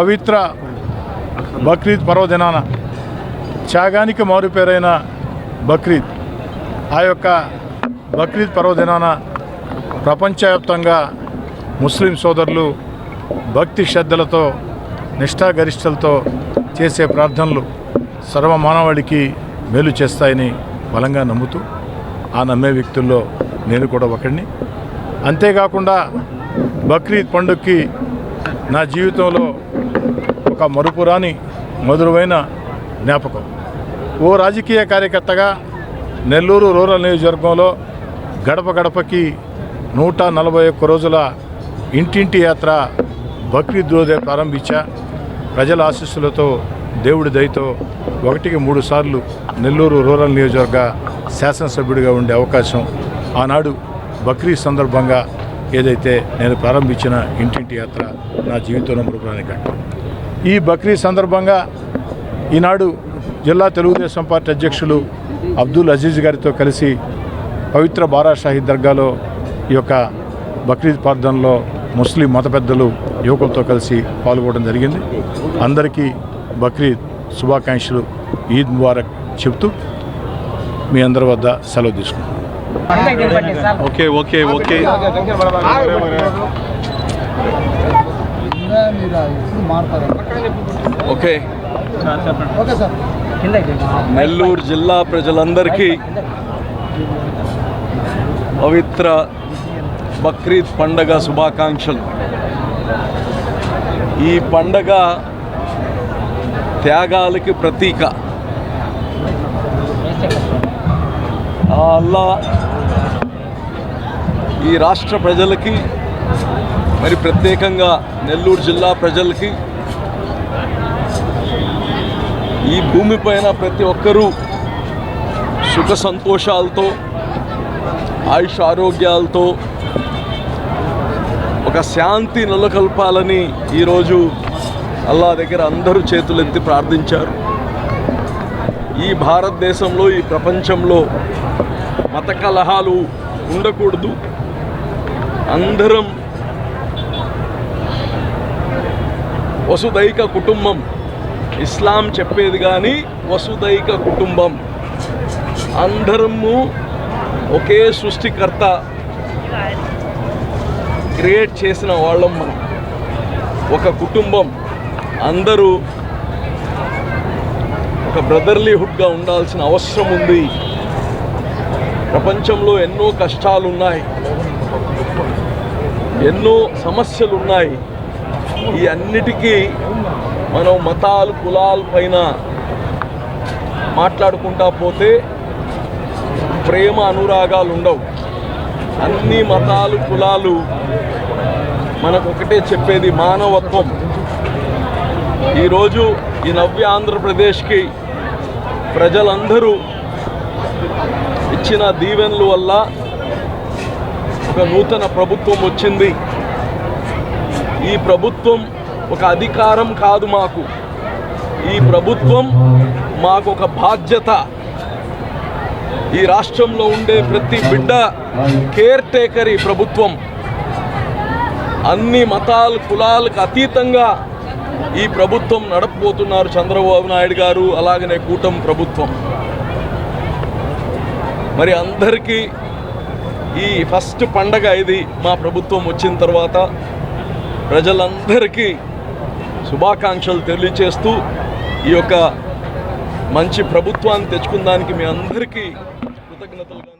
పవిత్ర బక్రీద్ పర్వదినాన త్యాగానికి మారుపేరైన బక్రీద్ ఆ యొక్క బక్రీద్ పర్వదినాన ప్రపంచవ్యాప్తంగా ముస్లిం సోదరులు భక్తి శ్రద్ధలతో నిష్ఠాగరిష్టలతో చేసే ప్రార్థనలు సర్వ మానవాళికి మేలు చేస్తాయని బలంగా నమ్ముతూ ఆ నమ్మే వ్యక్తుల్లో నేను కూడా ఒకడిని. అంతేకాకుండా బక్రీద్ పండుగకి నా జీవితంలో ఒక మరుపురాని మధురమైన జ్ఞాపకం. ఓ రాజకీయ కార్యకర్తగా నెల్లూరు రూరల్ నియోజకవర్గంలో గడప గడపకి నూట నలభై ఒక్క రోజుల ఇంటింటి యాత్ర బక్రీద్ దోదే ప్రారంభించా. ప్రజల ఆశీస్సులతో దేవుడి దయతో ఒకటికి మూడు సార్లు నెల్లూరు రూరల్ నియోజకవర్గ శాసనసభ్యుడిగా ఉండే అవకాశం ఆనాడు బక్రీద్ సందర్భంగా ఏదైతే నేను ప్రారంభించిన ఇంటింటి యాత్ర నా జీవితంలో మరుపురాని ఈ బక్రీద్ సందర్భంగా ఈనాడు జిల్లా తెలుగుదేశం పార్టీ అధ్యక్షులు అబ్దుల్ అజీజ్ గారితో కలిసి పవిత్ర బారా షాహీ దర్గాలో ఈ యొక్క బక్రీద్ ప్రార్థనలో ముస్లిం మత పెద్దలు యువకులతో కలిసి పాల్గొనడం జరిగింది. అందరికీ బక్రీద్ శుభాకాంక్షలు ఈద్ ముబారక్ చెప్తూ మీ అందరి వద్ద సెలవు తీసుకుంటున్నాను. Okay okay okay. Okay. Nellore జిల్లా ప్రజలందరికీ పవిత్ర బక్రీద్ పండగ శుభాకాంక్షలు. ఈ పండగ త్యాగాలకి ప్రతీక. అల్లా ఈ రాష్ట్ర ప్రజలకి మరి ప్రత్యేకంగా నెల్లూరు జిల్లా ప్రజలకి ఈ భూమిపైన ప్రతి ఒక్కరూ సుఖ సంతోషాలతో ఆయుష్ ఆరోగ్యాలతో ఒక శాంతి నెలకొల్పాలని ఈరోజు అల్లా దగ్గర అందరూ చేతులెత్తి ప్రార్థించారు. ఈ భారతదేశంలో ఈ ప్రపంచంలో మత కలహాలు ఉండకూడదు. అందరం వసుదైక కుటుంబం. ఇస్లాం చెప్పేది కానీ వసుదైక కుటుంబం. అందరము ఒకే సృష్టికర్త క్రియేట్ చేసిన వాళ్ళం మనం. ఒక కుటుంబం. అందరూ ఒక బ్రదర్లీహుడ్గా ఉండాల్సిన అవసరం ఉంది. ప్రపంచంలో ఎన్నో కష్టాలు ఉన్నాయి ఎన్నో సమస్యలు ఉన్నాయి ఈ అన్నిటికీ మనం మతాలు కులాల పైన మాట్లాడుకుంటా పోతే ప్రేమ అనురాగాలు ఉండవు. అన్ని మతాలు కులాలు మనకు ఒకటే చెప్పేది మానవత్వం. ఈరోజు ఈ నవ్య ఆంధ్రప్రదేశ్కి ప్రజలందరూ ఇచ్చిన దీవెనల వల్ల ఒక నూతన ప్రభుత్వం వచ్చింది. ఈ ప్రభుత్వం ఒక అధికారం కాదు మాకు. ఈ ప్రభుత్వం మాకు ఒక బాధ్యత. ఈ రాష్ట్రంలో ఉండే ప్రతి బిడ్డ కేర్ టేకర్ ఈ ప్రభుత్వం. అన్ని మతాలు కులాలకు అతీతంగా ఈ ప్రభుత్వం నడపబోతున్నారు చంద్రబాబు నాయుడు గారు అలాగనే కూటమి ప్రభుత్వం. మరి అందరికీ ఈ ఫస్ట్ పండగ ఇది మా ప్రభుత్వం వచ్చిన తర్వాత ప్రజలందరికీ శుభాకాంక్షలు తెలియచేస్తూ ఈ యొక్క మంచి ప్రభుత్వాన్ని తెచ్చుకున్న మీ అందరికీ కృతజ్ఞతలుగా